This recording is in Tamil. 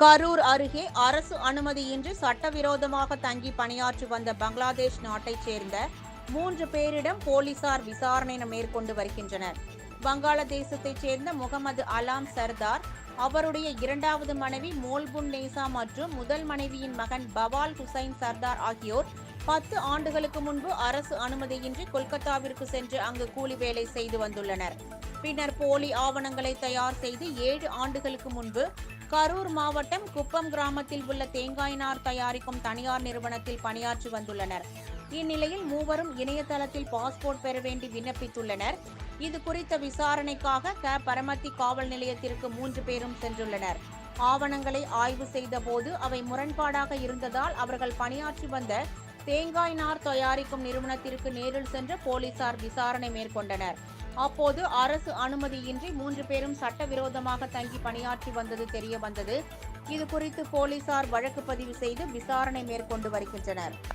கரூர் அருகே அரசு அனுமதியின்றி சட்டவிரோதமாக தங்கி பணியாற்றி வந்த பங்களாதேஷ் நாட்டைச் சேர்ந்த மூன்று பேரிடம் போலீசார் விசாரணை மேற்கொண்டு வருகின்றனர். வங்காளதேசத்தைச் சேர்ந்த முகமது அலாம் சர்தார் அவருடைய இரண்டாவது மனைவி மோல்புன் நேசா மற்றும் முதல் மனைவியின் மகன் பவால் ஹுசைன் சர்தார் ஆகியோர் பத்து ஆண்டுகளுக்கு முன்பு அரசு அனுமதியின்றி கொல்கத்தாவிற்கு சென்று அங்கு கூலி வேலை செய்து வந்துள்ளனர். பின்னர் போலி ஆவணங்களை தயார் செய்து ஏழு ஆண்டுகளுக்கு முன்பு கரூர் மாவட்டம் குப்பம் கிராமத்தில் உள்ள தேங்காய் நார் தயாரிக்கும் தனியார் நிறுவனத்தில் பணியாற்றி வந்துள்ளனர். இந்நிலையில் மூவரும் இணையதளத்தில் பாஸ்போர்ட் பெற வேண்டி விண்ணப்பித்துள்ளனர். இது குறித்த விசாரணைக்காக க. பரமத்தி காவல் நிலையத்திற்கு மூன்று பேரும் சென்றுள்ளனர். ஆவணங்களை ஆய்வு செய்தபோது அவை முரண்பாடாக இருந்ததால் அவர்கள் பணியாற்றி வந்த தேங்காய் நார் தயாரிக்கும் நிறுவனத்திற்கு நேரில் சென்று போலீசார் விசாரணை மேற்கொண்டனர். அப்போது அரசு அனுமதியின்றி மூன்று பேரும் சட்டவிரோதமாக தங்கி பணியாற்றி வந்தது தெரியவந்தது இதுகுறித்து இது குறித்து போலீசார் வழக்கு பதிவு செய்து விசாரணை மேற்கொண்டு வருகின்றனர்.